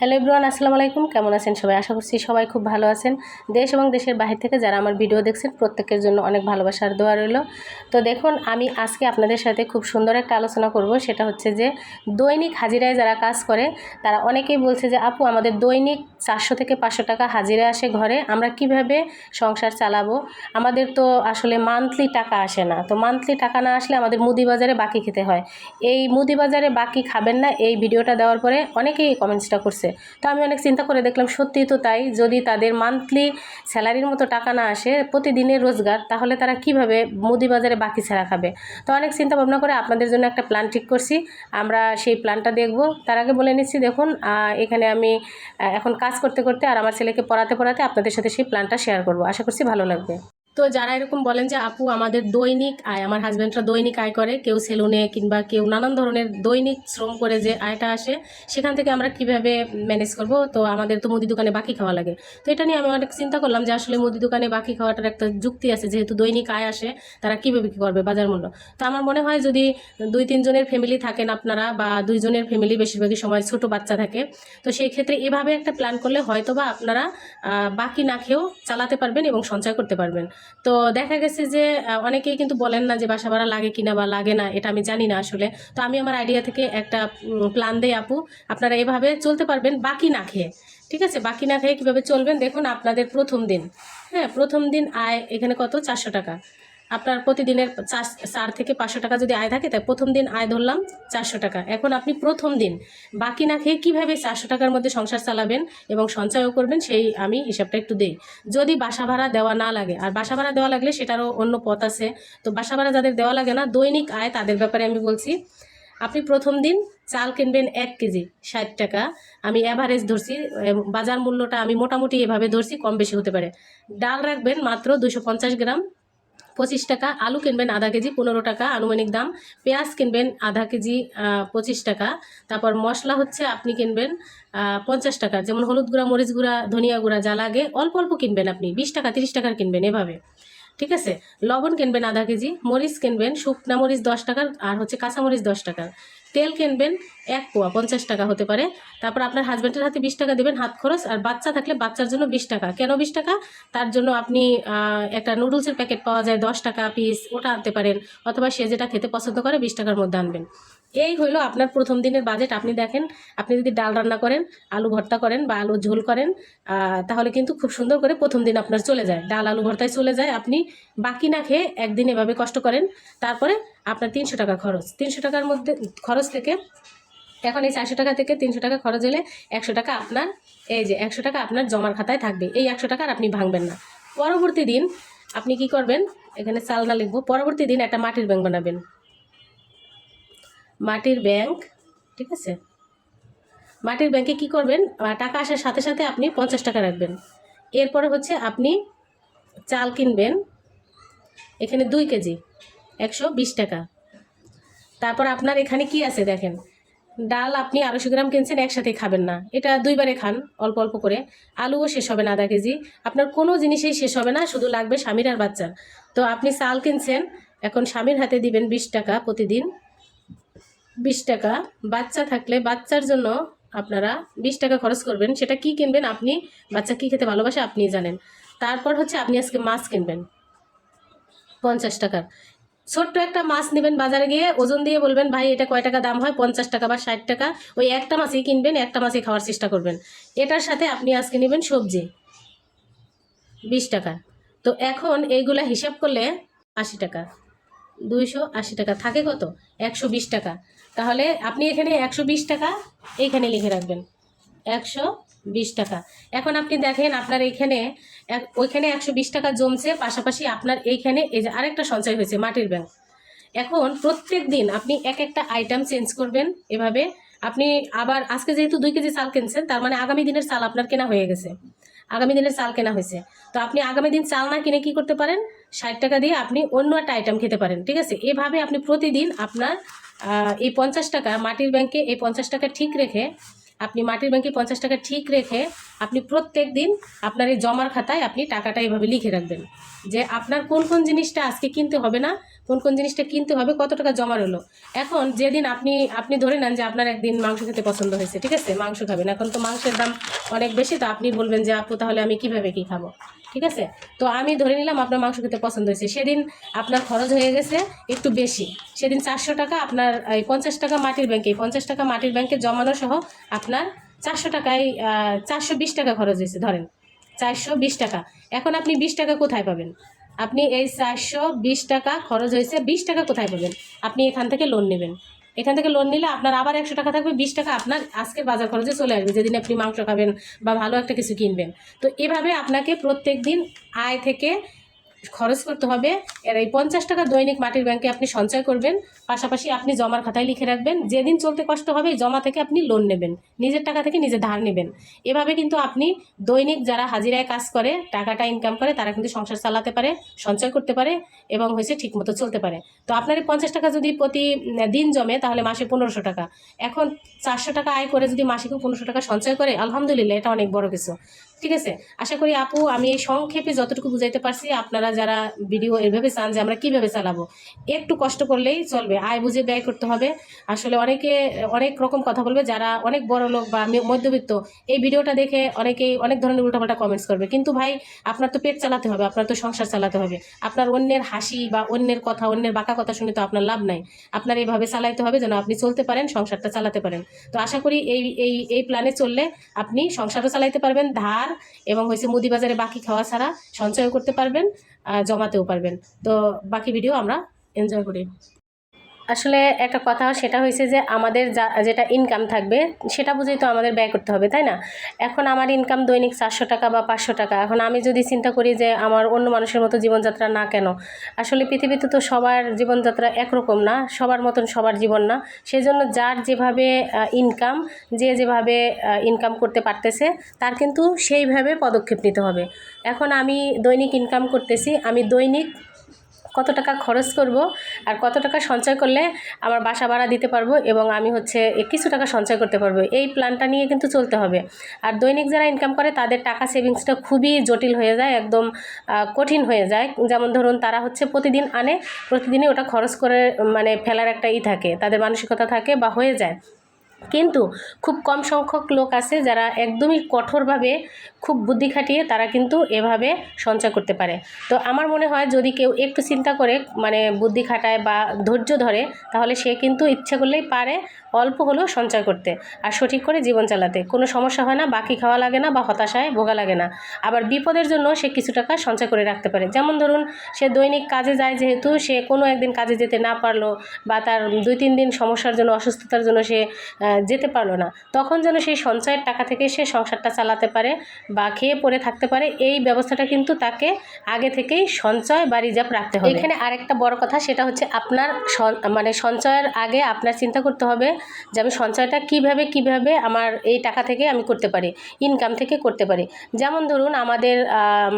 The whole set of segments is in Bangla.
হ্যালো ইব্রান আসসালামু আলাইকুম। কেমন আছেন সবাই? আশা করছি সবাই খুব ভালো আছেন। দেশ এবং দেশের বাহির থেকে যারা আমার ভিডিও দেখছেন, প্রত্যেকের জন্য অনেক ভালোবাসার দোয়া রইল। তো দেখুন, আমি আজকে আপনাদের সাথে খুব সুন্দর একটা আলোচনা করব। সেটা হচ্ছে যে, দৈনিক হাজিরায় যারা কাজ করে, তারা অনেকেই বলছে যে, আপু, আমাদের দৈনিক চারশো থেকে পাঁচশো টাকা হাজিরা আসে ঘরে, আমরা কীভাবে সংসার চালাবো? আমাদের তো আসলে মান্থলি টাকা আসে না। তো মান্থলি টাকা না আসলে আমাদের মুদি বাজারে বাকি খেতে হয়। এই মুদি বাজারে বাকি খাবেন না, এই ভিডিওটা দেওয়ার পরে অনেকেই কমেন্টসটা করছে। তো আমি অনেক চিন্তা করে দেখলাম, সত্যিই তো তাই। যদি তাদের মান্থলি স্যালারির মতো টাকা না আসে, প্রতিদিনের রোজগার, তাহলে তারা কীভাবে মুদি বাজারে বাকি ছাড়া খাবে? তো অনেক চিন্তা ভাবনা করে আপনাদের জন্য একটা প্ল্যান ঠিক করছি। আমরা সেই প্ল্যানটা দেখব। তার আগে বলে নিচ্ছি, দেখুন এখানে আমি এখন কাজ করতে করতে আর আমার ছেলেকে পড়াতে পড়াতে আপনাদের সাথে সেই প্ল্যানটা শেয়ার করব। আশা করছি ভালো লাগবে। তো যারা এরকম বলেন যে, আপু, আমাদের দৈনিক আয়, আমার হাজব্যান্ডরা দৈনিক আয় করে, কেউ সেলুনে কিংবা কেউ নানান ধরনের দৈনিক শ্রম করে যে আয়টা আসে, সেখান থেকে আমরা কীভাবে ম্যানেজ করব? তো আমাদের তো মুদি দোকানে বাকি খাওয়া লাগে। তো এটা নিয়ে আমি অনেক চিন্তা করলাম যে, আসলে মুদি দোকানে বাকি খাওয়াটার একটা যুক্তি আছে, যেহেতু দৈনিক আয় আসে, তারা কীভাবে কী করবে বাজার মূল্য? তো আমার মনে হয় যদি দুই তিনজনের ফ্যামিলি থাকেন আপনারা বা দুইজনের ফ্যামিলি বেশিরভাগই সময় ছোট বাচ্চা থাকে, তো সেই ক্ষেত্রে এভাবে একটা প্ল্যান করলে হয়তো বা আপনারা বাকি না খেয়েও চালাতে পারবেন এবং সঞ্চয় করতে পারবেন। তো দেখা গেছে যে অনেকেই কিন্তু বলেন না যে বাসা ভাড়া লাগে কিনা বা লাগে না, এটা আমি জানি না আসলে। তো আমি আমার আইডিয়া থেকে একটা প্ল্যান দেই আপু, আপনারা এভাবে চলতে পারবেন, বাকি না খেয়ে। ঠিক আছে? বাকি না খেয়ে কীভাবে চলবেন? দেখুন আপনাদের প্রথম দিন। হ্যাঁ প্রথম দিন আয় এখানে কত? চারশো টাকা। আপনার প্রতিদিনের চার চার থেকে পাঁচশো টাকা যদি আয় থাকে, তাই প্রথম দিন আয় ধরলাম চারশো টাকা। এখন আপনি প্রথম দিন বাকি না খেয়ে কীভাবে চারশো টাকার মধ্যে সংসার চালাবেন এবং সঞ্চয়ও করবেন, সেই আমি হিসাবটা একটু দেই। যদি বাসা ভাড়া দেওয়া না লাগে, আর বাসা ভাড়া দেওয়া লাগলে সেটারও অন্য পথ আছে। তো বাসা ভাড়া যাদের দেওয়া লাগে না, দৈনিক আয় তাদের ব্যাপারে আমি বলছি। আপনি প্রথম দিন চাল কিনবেন এক কেজি, ষাট টাকা। আমি অ্যাভারেজ ধরছি বাজার মূল্যটা আমি মোটামুটি এভাবে ধরছি, কম বেশি হতে পারে। ডাল রাখবেন মাত্র দুশো পঞ্চাশ গ্রাম। পঁচিশ টাকা, আলু কিনবেন আধা কেজি, পনেরো টাকা, আনুমানিক দাম। পেঁয়াজ কিনবেন আধা কেজি পঁচিশ টাকা। তারপর মশলা হচ্ছে আপনি কিনবেন পঞ্চাশ টাকা। যেমন হলুদ গুঁড়া, মরিচ গুঁড়া, ধনিয়া গুঁড়া যা লাগে, অল্প অল্প কিনবেন আপনি। বিশ টাকা, তিরিশ টাকার কিনবেন এভাবে। ঠিক আছে? লবণ কিনবেন আধা কেজি, মরিচ কিনবেন, শুকনা মরিচ দশ টাকার আর হচ্ছে কাঁচামরিচ দশ টাকার। তেল কিনবেন এক পোয়া, পঞ্চাশ টাকা হতে পারে। তারপর আপনার হাজব্যান্ডের হাতে বিশ টাকা দেবেন হাত খরচ, আর বাচ্চা থাকলে বাচ্চার জন্য বিশ টাকা। কেন বিশ টাকা? তার জন্য আপনি একটা নুডলসের প্যাকেট পাওয়া যায়, দশ টাকা পিস ওটা আনতে পারেন। অথবা সে যেটা খেতে পছন্দ করে, বিশ টাকার মধ্যে আনবেন। এই হলো আপনার প্রথম দিনের বাজেট আপনি দেখেন, আপনি যদি ডাল রান্না করেন, আলু ভর্তা করেন বা আলু ঝোল করেন তাহলে কিন্তু খুব সুন্দর করে প্রথম দিন আপনার চলে যায়। ডাল আলু ভর্তায় চলে যায়, আপনি বাকি না খেয়ে একদিন এভাবে কষ্ট করেন। তারপরে আপনার তিনশো টাকা খরচ। তিনশো টাকার মধ্যে, খরচ থেকে, এখন এই চারশো টাকা থেকে তিনশো টাকা খরচ হলে একশো টাকা আপনার, এই যে একশো টাকা আপনার জমার খাতায় থাকবে। এই একশো টাকা আর আপনি ভাঙবেন না। পরবর্তী দিন আপনি কি করবেন? এখানে চালনা লিখব। পরবর্তী দিন একটা মাটির ব্যাংক বানাবেন। মাটির ব্যাংক ঠিক আছে? মাটির ব্যাংকে কি করবেন? টাকা আসার সাথে সাথে আপনি পঞ্চাশ টাকা রাখবেন। এরপরে হচ্ছে আপনি চাল কিনবেন, এখানে দুই কেজি, একশো বিশ টাকা। তারপর আপনার এখানে কি আছে দেখেন? ডাল আপনি আড়াইশো গ্রাম কিনছেন, একসাথে খাবেন না। এটা দুইবারে খান, অল্প অল্প করে। আলুও শেষ হবে না আধা কেজি। আপনার কোনো জিনিসেই শেষ হবে না, শুধু লাগবে স্বামীর আর বাচ্চার। তো আপনি চাল কিনছেন, এখন স্বামীর হাতে দিবেন বিশ টাকা প্রতিদিন। বিশ টাকা। বাচ্চা থাকলে বাচ্চার জন্য আপনারা বিশ টাকা খরচ করবেন। সেটা কি কিনবেন আপনি? বাচ্চা কি খেতে ভালোবাসে আপনি জানেন। তারপর হচ্ছে আপনি আজকে মাছ কিনবেন। পঞ্চাশ টাকার। ছোট্ট একটা মাছ নেবেন বাজারে গিয়ে, ওজন দিয়ে বলবেন, ভাই, এটা কয় টাকা দাম হয়? পঞ্চাশ টাকা বা ষাট টাকা? ওই একটা মাছই কিনবেন, একটা মাছই খাওয়ার চেষ্টা করবেন। এটার সাথে আপনি আজকে নেবেন সবজি। বিশ টাকা। তো এখন এইগুলা হিসাব করলে আশি টাকা। দুইশো আশি টাকা। থাকে কত? একশো বিশ টাকা। তাহলে আপনি এখানে একশো বিশ টাকা এইখানে লিখে রাখবেন। একশো বিশ টাকা। এখন আপনি দেখেন আপনার এইখানে ওইখানে একশো বিশ টাকা জমছে, পাশাপাশি আপনার এইখানে এই যে আরেকটা সঞ্চয় হয়েছে, মাটির ব্যাংক। এখন প্রত্যেক দিন আপনি এক একটা আইটেম চেঞ্জ করবেন এভাবে। আপনি আবার, আজকে যেহেতু দুই কেজি চাল কিনছেন, তার মানে আগামী দিনের চাল আপনার কেনা হয়ে গেছে। আগামী দিনের চাল কেনা হয়েছে। তো আপনি আগামী দিন চাল না কিনে কি করতে পারেন? ষাট টাকা দিয়ে আপনি অন্য একটা আইটেম খেতে পারেন, ঠিক আছে? এভাবে আপনি প্রতিদিন আপনার এই পঞ্চাশ টাকা মাটির ব্যাংকে এই পঞ্চাশ টাকা ঠিক রেখে, আপনি মাটির ব্যাংকে পঞ্চাশ টাকা ঠিক রেখে আপনি প্রত্যেক দিন আপনার এই জমার খাতায় আপনি টাকাটা এভাবে লিখে রাখবেন। যে আপনার কোন কোন জিনিসটা আজকে কিনতে হবে না, কোন কোন জিনিসটা কিনতে হবে, কত টাকা জমা রইল এখন যেদিন আপনি আপনি ধরে নেন যে আপনার একদিন মাংস খেতে পছন্দ হয়েছে, ঠিক আছে? মাংস খাবেন। এখন তো মাংসের দাম অনেক বেশি, তো আপনি বলবেন যে, আপু, তাহলে আমি কীভাবে কি খাব? ঠিক আছে? তো আমি ধরে নিলাম আপনার মাংস খেতে পছন্দ হয়েছে। সেদিন আপনার খরচ হয়ে গেছে একটু বেশি। সেদিন চারশো টাকা আপনার, এই পঞ্চাশ টাকা মাটির ব্যাংকে পঞ্চাশ টাকা মাটির ব্যাংকে জমানো সহ আপনার চারশো টাকায় চারশো বিশ টাকা খরচ হয়েছে, ধরেন। চারশো বিশ টাকা। এখন আপনি বিশ টাকা কোথায় পাবেন? আপনি এই চারশো বিশ টাকা খরচ হয়েছে, বিশ টাকা কোথায় পাবেন? আপনি এখান থেকে লোন নেবেন। এখান থেকে লোন নিলে আপনার আবার একশো টাকা থাকবে, বিশ টাকা আপনার আজকের বাজার খরচে চলে আসবে, যেদিন আপনি মাংস খাবেন বা ভালো একটা কিছু কিনবেন। তো এভাবে আপনাকে প্রত্যেক দিন আয় থেকে খরচ করতে হবে। এর এই পঞ্চাশ টাকা দৈনিক মাটির ব্যাংকে আপনি সঞ্চয় করবেন। পাশাপাশি আপনি জমার খাতায় লিখে রাখবেন। যেদিন চলতে কষ্ট হবে জমা থেকে আপনি লোন নেবেন। নিজের টাকা থেকে নিজে ধার নেবেন। এভাবে কিন্তু আপনি দৈনিক যারা হাজিরায় কাজ করে, টাকাটা ইনকাম করে, তারা কিন্তু সংসার চালাতে পারে, সঞ্চয় করতে পারে এবং হয়েছে ঠিকমতো চলতে পারে। তো আপনার এই পঞ্চাশ টাকা যদি প্রতি দিন জমে, তাহলে মাসে পনেরোশো টাকা। এখন চারশো টাকা আয় করে যদি মাসে কেউ পনেরোশো টাকা সঞ্চয় করে, আলহামদুলিল্লাহ, এটা অনেক বড় কিছু। ঠিক আছে? আশা করি আপু, আমি এই সংক্ষেপে যতটুকু বুঝাইতে পারছি, আপনারা যারা ভিডিও এভাবে চান যে আমরা কীভাবে চালাবো, একটু কষ্ট করলেই চলবে, আয় বুঝে ব্যয় করতে হবে। আসলে অনেকে, অনেক রকম কথা বলবে, যারা অনেক বড় লোক বা মধ্যবিত্ত, এই ভিডিওটা দেখে অনেকেই অনেক ধরনের উল্টাপাল্টা কমেন্টস করবে। কিন্তু ভাই, আপনার তো পেট চালাতে হবে, আপনার তো সংসার চালাতে হবে। আপনার অন্যের হাসি বা অন্যের কথা, অন্যের বাঁকা কথা শুনে তো আপনার লাভ নাই। আপনার এইভাবে চালাইতে হবে যেন আপনি চলতে পারেন, সংসারটা চালাতে পারেন। তো আশা করি এই এই এই প্ল্যানে চললে আপনি সংসারও চালাইতে পারবেন, ধার এবং হয়েছে মুদি বাজারে বাকি খাওয়া ছাড়া সঞ্চয় করতে পারবেন জমাতেও পারবেন। তো বাকি ভিডিও আমরা এনজয় করি। আসলে একটা কথা সেটা হয়েছে যে আমাদের যা, যেটা ইনকাম থাকবে, সেটা বুঝেই তো আমাদের ব্যয় করতে হবে, তাই না? এখন আমার ইনকাম দৈনিক চারশো টাকা বা পাঁচশো টাকা, এখন আমি যদি চিন্তা করি যে আমার অন্য মানুষের মতো জীবনযাত্রা না কেন? আসলে পৃথিবীতে তো সবার জীবনযাত্রা একরকম না, সবার মতন সবার জীবন না সেই জন্য যার যেভাবে ইনকাম যে যেভাবে ইনকাম করতে পারতেছে, তার কিন্তু সেইভাবে পদক্ষেপ নিতে হবে। এখন আমি দৈনিক ইনকাম করতেছি, আমি দৈনিক কত টাকা খরচ করব আর কত টাকা সঞ্চয় করলে আমার বাসা ভাড়া দিতে পারব এবং আমি হচ্ছে কিছু টাকা সঞ্চয় করতে পারব। এই প্ল্যানটা নিয়ে কিন্তু চলতে হবে। আর দৈনিক যারা ইনকাম করে, তাদের টাকা সেভিংসটা খুবই জটিল হয়ে যায়, একদম কঠিন হয়ে যায়। যেমন ধরুন, তারা হচ্ছে প্রতিদিন আনে, প্রতিদিনই ওটা খরচ করে মানে ফেলার একটা ই থাকে, তাদের মানসিকতা থাকে বা হয়ে যায়। কিন্তু খুব কম সংখ্যক লোক আছে যারা একদমই কঠোরভাবে খুব বুদ্ধি খাটিয়ে তারা কিন্তু এভাবে সঞ্চয় করতে পারে। তো আমার মনে হয় যদি কেউ একটু চিন্তা করে মানে বুদ্ধি খাটায় বা ধৈর্য ধরে, তাহলে সে কিন্তু ইচ্ছে করলেই পারে অল্প হলেও সঞ্চয় করতে আর সঠিক করে জীবন চালাতে। কোনো সমস্যা হয় না, বাকি খাওয়া লাগে না বা হতাশায় ভোগা লাগে না। আবার বিপদের জন্য সে কিছু টাকা সঞ্চয় করে রাখতে পারে। যেমন ধরুন, সে দৈনিক কাজে যায় যেহেতু সে কোনো একদিন কাজে যেতে না পারল বা তার দুই তিন দিন সমস্যার জন্য, অসুস্থতার জন্য সে যেতে পারল না। তখন যেন সেই সঞ্চয়ের টাকা থেকে সে সংসারটা চালাতে পারে বা খেয়ে পরে থাকতে পারে, এই ব্যবস্থাটা কিন্তু তাকে আগে থেকেই সঞ্চয় বা রিজার্ভ রাখতে হবে। এখানে আরেকটা বড় কথা, সেটা হচ্ছে আপনার মানে সঞ্চয়ের আগে আপনার চিন্তা করতে হবে যে আমি সঞ্চয়টা কীভাবে কীভাবে আমার এই টাকা থেকে আমি করতে পারি ইনকাম থেকে করতে পারি। যেমন ধরুন আমাদের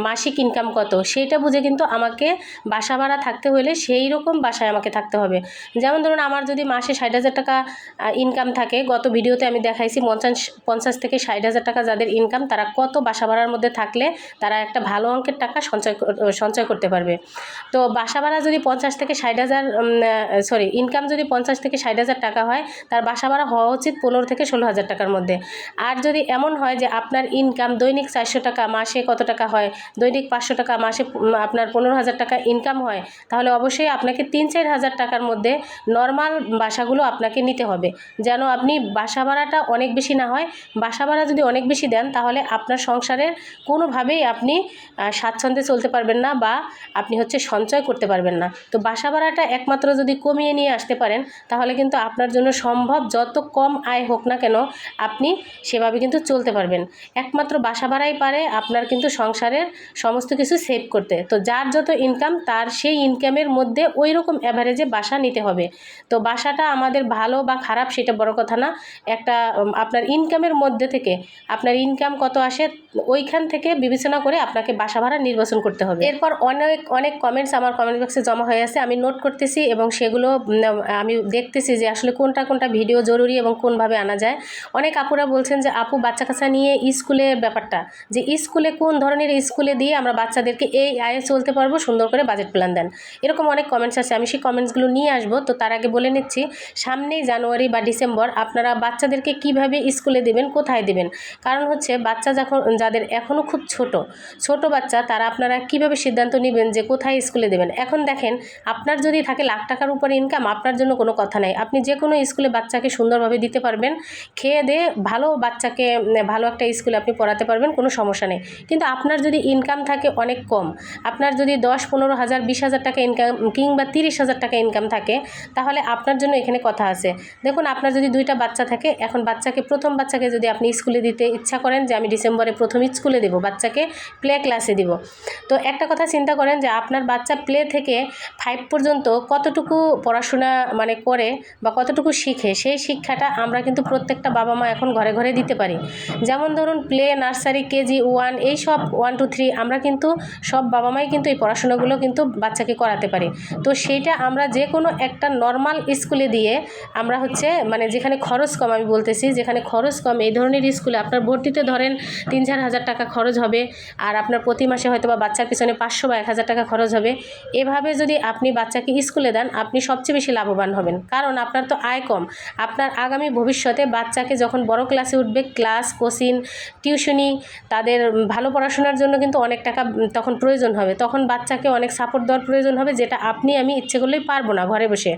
মাসিক ইনকাম কত সেইটা বুঝে কিন্তু আমাকে বাসা ভাড়া থাকতে হলে সেই রকম বাসায় আমাকে থাকতে হবে। যেমন ধরুন আমার যদি মাসে ষাট হাজার টাকা ইনকাম থাকে গত ভিডিওতে আমি দেখাইছি পঞ্চাশ পঞ্চাশ থেকে ষাট হাজার টাকা যাদের ইনকাম তারা কত বাসা ভাড়ার মধ্যে থাকলে তারা একটা ভালো অঙ্কের টাকা সঞ্চয় সঞ্চয় করতে পারবে। তো বাসা ভাড়া যদি পঞ্চাশ থেকে ষাট হাজার সরি ইনকাম যদি পঞ্চাশ থেকে ষাট হাজার টাকা হয়, তার বাসা ভাড়া হওয়া উচিত পনেরো থেকে ষোলো হাজার টাকার মধ্যে। আর যদি এমন হয় যে আপনার ইনকাম দৈনিক চারশো টাকা মাসে কত টাকা হয়, দৈনিক পাঁচশো টাকা মাসে আপনার পনেরো হাজার টাকা ইনকাম হয়, তাহলে অবশ্যই আপনাকে তিন, চার হাজার টাকার মধ্যে নর্মাল বাসাগুলো আপনাকে নিতে হবে। যেন আপনি বাসা ভাড়াটা অনেক বেশি না হয়, বাসা ভাড়া যদি অনেক বেশি দেন, তাহলে আপনার সংসারের কোনোভাবেই আপনি স্বাচ্ছন্দ্যে চলতে পারবেন না বা আপনি হচ্ছে সঞ্চয় করতে পারবেন না। তো বাসা ভাড়াটা একমাত্র যদি কমিয়ে নিয়ে আসতে পারেন, তাহলে কিন্তু আপনার জন্য সম্ভব যত কম আয় হোক না কেন, আপনি সেভাবে কিন্তু চলতে পারবেন। একমাত্র বাসা ভাড়াই পারে আপনার কিন্তু সংসারের সমস্ত কিছু সেভ করতে। তো যার যত ইনকাম তার সেই ইনকামের মধ্যে ওই রকম অ্যাভারেজে বাসা নিতে হবে। তো বাসাটা আমাদের ভালো বা খারাপ সেটা বড় কথা না একটা আপনার ইনকামের মধ্যে থেকে, আপনার ইনকাম কত আসে, ওইখান থেকে বিবেচনা করে আপনাকে বাসা ভাড়া নির্বাচন করতে হবে। এরপর অনেক অনেক কমেন্টস আমার কমেন্ট বক্সে জমা হয়ে আছে, আমি নোট করতেছি এবং সেগুলো আমি দেখতেছি যে আসলে কোনটা কোনটা ভিডিও জরুরি এবং কোনভাবে আনা যায়। অনেক আপুরা বলছেন যে, আপু, বাচ্চা কাচ্চা নিয়ে স্কুলে ব্যাপারটা, যে স্কুলে কোন ধরনের স্কুলে দিয়ে আমরা বাচ্চাদেরকে এই আয়ে চলতে পারব, সুন্দর করে বাজেট প্ল্যান দেন। এরকম অনেক কমেন্টস আছে, আমি সেই কমেন্টসগুলো নিয়ে আসব। তো তার আগে বলে নিচ্ছি, সামনেই জানুয়ারি বা ডিসেম্বর আপনারা বাচ্চাদেরকে কীভাবে স্কুলে দেবেন, কোথায় দেবেন? কারণ হচ্ছে বাচ্চা যখন, যাদের এখনও খুব ছোট ছোট বাচ্চা, তারা আপনারা কীভাবে সিদ্ধান্ত নেবেন যে কোথায় স্কুলে দেবেন? এখন দেখেন, আপনার যদি থাকে লাখ টাকার উপরে ইনকাম আপনার জন্য কোনো কথা নাই। আপনি যে কোনো স্কুলে বাচ্চাকে সুন্দরভাবে দিতে পারবেন, খেয়ে দিয়ে ভালো বাচ্চাকে ভালো একটা স্কুলে আপনি পড়াতে পারবেন, কোনো সমস্যা নেই। কিন্তু আপনার যদি ইনকাম থাকে অনেক কম, আপনার যদি দশ, পনেরো হাজার, বিশ হাজার টাকা ইনকাম কিংবা তিরিশ হাজার টাকা ইনকাম থাকে, তাহলে আপনার জন্য এখানে কথা আছে। দেখুন, আপনার যদি দুইটা বাচ্চা থাকে, এখন বাচ্চাকে, প্রথম বাচ্চাকে যদি আপনি স্কুলে দিতে ইচ্ছা করেন যে আমি ডিসেম্বরে প্রথম স্কুলে দেবো, বাচ্চাকে প্লে ক্লাসে দিব। তো একটা কথা চিন্তা করেন যে আপনার বাচ্চা প্লে থেকে ফাইভ পর্যন্ত কতটুকু পড়াশোনা মানে করে বা কতটুকু শিখে, সেই শিক্ষাটা আমরা কিন্তু প্রত্যেকটা বাবা মা এখন ঘরে ঘরে দিতে পারি। যেমন ধরুন প্লে, নার্সারি, কেজি ওয়ান, এই সব ওয়ান টু থ্রি আমরা কিন্তু সব বাবা মাই কিন্তু এই পড়াশোনাগুলো কিন্তু বাচ্চাকে করাতে পারি। তো সেইটা আমরা যে কোনো একটা নর্মাল স্কুলে দিয়ে আমরা হচ্ছে মানে যেখানে খরচ কম আমি বলতেছি, যেখানে খরচ কম, এই ধরনের স্কুলে আপনার ভর্তিতে ধরেন তিন চার হাজার টাকা খরচ হবে আর আপনার প্রতি মাসে হয়তো বা বাচ্চার পিছনে পাঁচশো বা এক হাজার টাকা খরচ হবে। এভাবে যদি আপনি বাচ্চাকে স্কুলে দেন, আপনি সবচেয়ে বেশি লাভবান হবেন। কারণ আপনার তো আয় কম। আপনার আগামী ভবিষ্যতে বাচ্চাকে যখন বড় ক্লাসে উঠবে, ক্লাস, কোচিং, টিউশনি, তাদের ভালো পড়াশোনার জন্য কিন্তু অনেক টাকা তখন প্রয়োজন হবে। তখন বাচ্চাকে অনেক সাপোর্ট দেওয়ার প্রয়োজন হবে, যেটা আপনি আমি ইচ্ছে করলেই পারব না ঘরে বসে।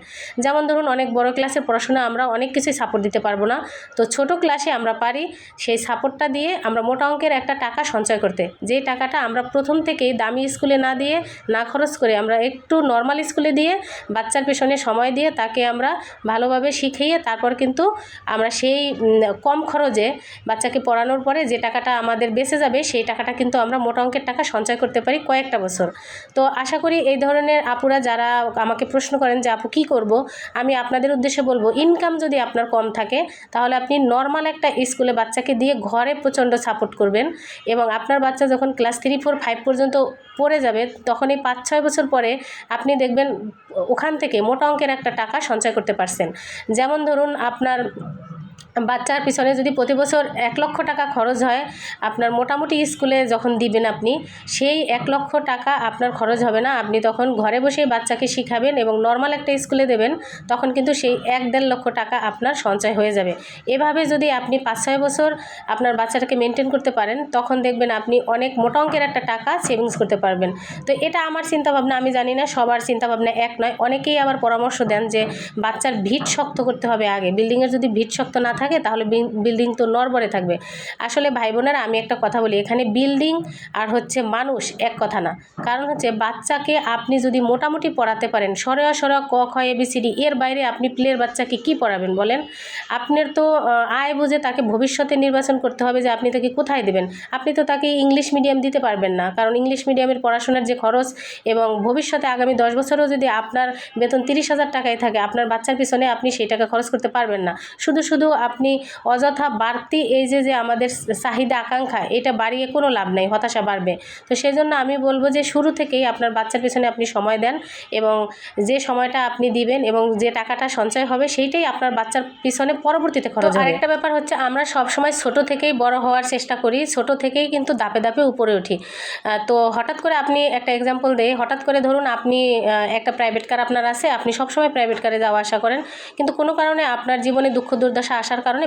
যেমন ধরুন, অনেক বড় ক্লাসের পড়াশোনা আমরা অনেক কিছুই সাপোর্ট দিতে পারব না। তো ছোট ক্লাসে আমরা পারি সেই সাপোর্টটা দিয়ে আমরা মোটা অঙ্কের একটা টাকা সঞ্চয় করতে। যেই টাকাটা আমরা প্রথম থেকেই দামি স্কুলে না দিয়ে, না খরচ করে আমরা একটু নর্মাল স্কুলে দিয়ে, বাচ্চার পেছনে সময় দিয়ে তাকে আমরা ভালোভাবে শিখিয়ে তারপর কিন্তু আমরা সেই কম খরচে বাচ্চাকে পড়ানোর পরে যে টাকাটা আমাদের বেঁচে যাবে সেই টাকাটা কিন্তু আমরা মোটা অঙ্কের টাকা সঞ্চয় করতে পারি কয়েকটা বছর। তো আশা করি এই ধরনের আপুরা যারা আমাকে প্রশ্ন করেন যে আপু কী করব, আমি আপনাদের উদ্দেশ্যে বলব ইনকাম যদি আপনার কম থাকে, তাহলে আপনি নর্মাল একটা স্কুলে বাচ্চাকে দিয়ে ঘরে প্রচণ্ড সাপোর্ট করবেন। এবং আপনার বাচ্চা যখন ক্লাস থ্রি ফোর ফাইভ পর্যন্ত পড়ে যাবে, তখন এই পাঁচ, ছয় বছর পরে আপনি দেখবেন ওখান থেকে মোটা অঙ্কের একটা টাকা সঞ্চয় করতে পারছেন। যেমন ধরুন আপনার বাচ্চার পিছনে যদি প্রতি বছর এক লক্ষ টাকা খরচ হয়, আপনার মোটামুটি স্কুলে যখন দিবেন আপনি, সেই এক লক্ষ টাকা আপনার খরচ হবে না। আপনি তখন ঘরে বসেই বাচ্চাকে শিখাবেন এবং নর্মাল একটা স্কুলে দেবেন, তখন কিন্তু সেই এক দেড় লক্ষ টাকা আপনার সঞ্চয় হয়ে যাবে। এভাবে যদি আপনি পাঁচ ছয় বছর আপনার বাচ্চাটাকে মেনটেন করতে পারেন, তখন দেখবেন আপনি অনেক মোটা অঙ্কের একটা টাকা সেভিংস করতে পারবেন। তো এটা আমার চিন্তাভাবনা, আমি জানি না, সবার চিন্তাভাবনা এক নয়। অনেকেই আবার পরামর্শ দেন যে বাচ্চার ভিত শক্ত করতে হবে আগে। বিল্ডিংয়ের যদি ভিত শক্ত না থাকে, তাহলে বিল্ডিং তো নড়বড়ে থাকবে। আসলে ভাই বোনেরা, আমি একটা কথা বলি, এখানে বিল্ডিং আর হচ্ছে মানুষ এক কথা না। কারণ হচ্ছে বাচ্চাকে আপনি যদি মোটামুটি পড়াতে পারেন, সরয়া সরয়া ক, খ, এ, বি এবিসিডি এর বাইরে আপনি প্লের বাচ্চাকে কি পড়াবেন বলেন? আপনার তো আয় বুঝে তাকে ভবিষ্যতে নির্বাচন করতে হবে যে আপনি তাকে কোথায় দেবেন। আপনি তো তাকে ইংলিশ মিডিয়াম দিতে পারবেন না। কারণ ইংলিশ মিডিয়ামের পড়াশোনার যে খরচ এবং ভবিষ্যতে আগামী দশ বছরেও যদি আপনার বেতন তিরিশ হাজার টাকায় থাকে, আপনার বাচ্চার পিছনে আপনি সেই টাকা খরচ করতে পারবেন না। শুধু শুধু আপনি অযথা বাড়তি এই যে যে আমাদের চাহিদা আকাঙ্ক্ষা এটা বাড়িয়ে কোনো লাভ নেই হতাশা বাড়বে। তো সেই জন্য আমি বলব যে শুরু থেকেই আপনার বাচ্চার পিছনে আপনি সময় দেন এবং যে সময়টা আপনি দিবেন এবং যে টাকাটা সঞ্চয় হবে সেইটাই আপনার বাচ্চার পিছনে পরবর্তীতে খরচ হবে। আরেকটা ব্যাপার হচ্ছে আমরা সব সময় ছোট থেকেই বড় হওয়ার চেষ্টা করি ছোট থেকেই কিন্তু দাপে দাপে উপরে উঠি। তো হঠাৎ করে আপনি একটা এক্সাম্পল দেই হঠাৎ করে ধরুন আপনি একটা প্রাইভেট কার আপনার আছে আপনি সবসময় প্রাইভেট কারে যাওয়া আসা করেন কিন্তু কোনো কারণে আপনার জীবনে দুঃখ দুর্দশা আসার কারণে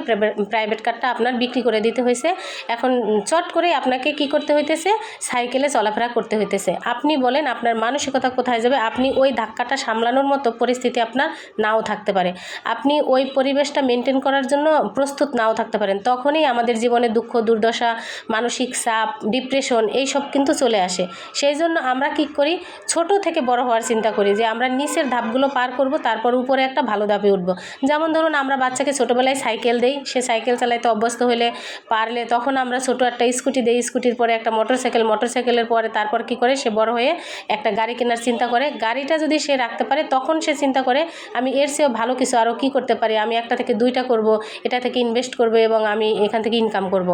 প্রাইভেট কারটা আপনার বিক্রি করে দিতে হয়েছে। এখন চট করে আপনাকে কি করতে হইতেছে? সাইকেলে চলাফেরা করতে হইতেছে। আপনি বলেন আপনার মানসিকতা কোথায় যাবে? আপনি ওই ধাক্কাটা সামলানোর মতো পরিস্থিতি আপনার নাও থাকতে পারে। আপনি ওই পরিবেশটা মেনটেন করার জন্য প্রস্তুত নাও থাকতে পারেন। তখনই আমাদের জীবনে দুঃখ, দুর্দশা, মানসিক চাপ ডিপ্রেশন এইসব কিন্তু চলে আসে। সেই জন্য আমরা কি করি? ছোট থেকে বড় হওয়ার চিন্তা করি যে আমরা নিচের ধাপগুলো পার করব, তারপর উপরে একটা ভালো ধাপে উঠব। যেমন ধরুন আমরা বাচ্চাকে ছোটোবেলায় সাইকেল সাইকেল দেই, সে সাইকেল চালাইতে অভ্যস্ত হলে পারলে তখন আমরা ছোটো একটা স্কুটি দেই, স্কুটির পরে একটা মোটর সাইকেল মোটর সাইকেলের পরে তারপর কি করে সে বড় হয়ে একটা গাড়ি কেনার চিন্তা করে। গাড়িটা যদি সে রাখতে পারে, তখন সে চিন্তা করে, আমি এর চেয়েও ভালো কিছু আরও কী করতে পারি? আমি একটা থেকে দুইটা করব, এটা থেকে ইনভেস্ট করব এবং আমি এখান থেকে ইনকাম করব।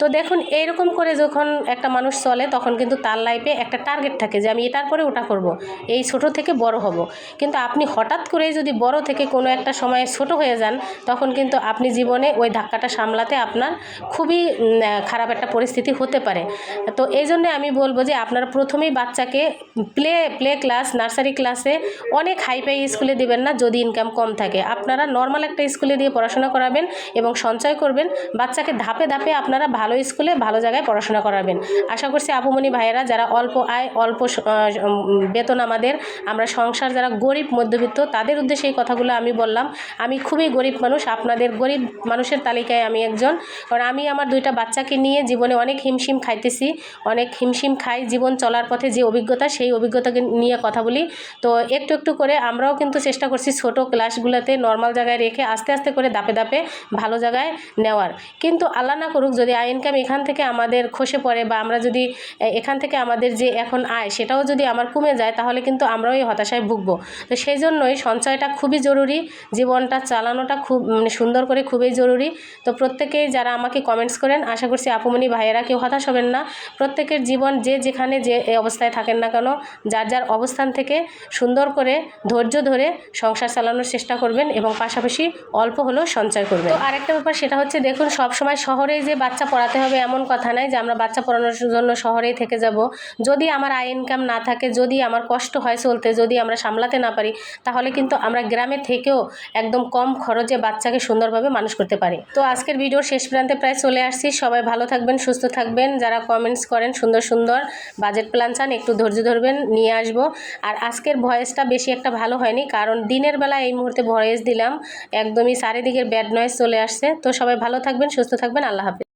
তো দেখুন, এইরকম করে যখন একটা মানুষ চলে, তখন কিন্তু তার লাইফে একটা টার্গেট থাকে যে, আমি এটার পরে ওটা করব, এই ছোট থেকে বড় হব। কিন্তু আপনি হঠাৎ করেই যদি বড় থেকে কোনো একটা সময়ে ছোট হয়ে যান, তখন কিন্তু আপনি জীবনে ওই ধাক্কাটা সামলাতে আপনার খুবই খারাপ একটা পরিস্থিতি হতে পারে। তো এই জন্যে আমি বলব যে আপনারা প্রথমেই বাচ্চাকে প্লে প্লে ক্লাস নার্সারি ক্লাসে অনেক হাই ফাই স্কুলে দেবেন না যদি ইনকাম কম থাকে। আপনারা নর্মাল একটা স্কুলে দিয়ে পড়াশোনা করাবেন এবং সঞ্চয় করবেন। বাচ্চাকে ধাপে ধাপে আপনারা ভালো স্কুলে ভালো জায়গায় পড়াশোনা করাবেন। আশা করছি আপুমনি ভাইয়েরা যারা অল্প আয়, অল্প বেতন আমাদের, আমরা সংসার যারা গরিব মধ্যবিত্ত, তাদের উদ্দেশ্যে এই কথাগুলো আমি বললাম। আমি খুবই গরিব মানুষ, আপনাদের গরিব মানুষের তালিকায় আমি একজন। কারণ আমি আমার দুইটা বাচ্চাকে নিয়ে জীবনে অনেক হিমশিম খাইতেছি, অনেক হিমশিম খাই। জীবন চলার পথে যে অভিজ্ঞতা, সেই অভিজ্ঞতাকে নিয়ে কথা বলি। তো একটু একটু করে আমরাও কিন্তু চেষ্টা করছি ছোট ক্লাসগুলোতে নর্মাল জায়গায় রেখে আস্তে আস্তে করে দাপে দাপে ভালো জায়গায় নেওয়ার। কিন্তু আল্লাহ না করুক, যদি আয় ইনকাম এখান থেকে আমাদের খসে পড়ে বা আমরা যদি এখান থেকে আমাদের যে এখন আয়, সেটাও যদি আমার কমে যায়, তাহলে কিন্তু আমরাও এই হতাশায় ভুগবো। তো সেই জন্যই সঞ্চয়টা খুবই জরুরি, জীবনটা চালানোটা খুব মানে সুন্দর করে খুবই জরুরি। তো প্রত্যেকেই যারা আমাকে কমেন্টস করেন, আশা করছি আপুমনি ভাইয়েরা কেউ হতাশ হবেন না। প্রত্যেকের জীবন যে যেখানে যে অবস্থায় থাকেন না কেন, যার যার অবস্থান থেকে সুন্দর করে, ধৈর্য ধরে সংসার চালানোর চেষ্টা করবেন এবং পাশাপাশি অল্প হলেও সঞ্চয় করবেন। তো আরেকটা ব্যাপার সেটা হচ্ছে, দেখুন সব সময় শহরেই যে বাচ্চা পড়াতে হবে এমন কথা নাই যে, আমরা বাচ্চা পড়ানোর জন্য শহরেই থেকে যাব। যদি আমার আয় ইনকাম না থাকে, যদি আমার কষ্ট হয় চলতে, যদি আমরা সামলাতে না পারি, তাহলে কিন্তু আমরা গ্রামে থেকেও একদম কম খরচে বাচ্চাকে সুন্দরভাবে মানুষ করতে পারে। তো আজকের ভিডিওর শেষ প্রান্তে প্রায় চলে আসছি। সবাই ভালো থাকবেন, সুস্থ থাকবেন। যারা কমেন্টস করেন, সুন্দর সুন্দর বাজেট প্ল্যান চান, একটু ধৈর্য ধরবেন, নিয়ে আসব। আর আজকের ভয়েসটা বেশি একটা ভালো হয়নি, কারণ দিনের বেলা এই মুহূর্তে ভয়েস দিলাম। একদমই চারিদিকের ব্যাড নয়েস চলে আসছে। তো সবাই ভালো থাকবেন, সুস্থ থাকবেন। আল্লাহ হাফিজ।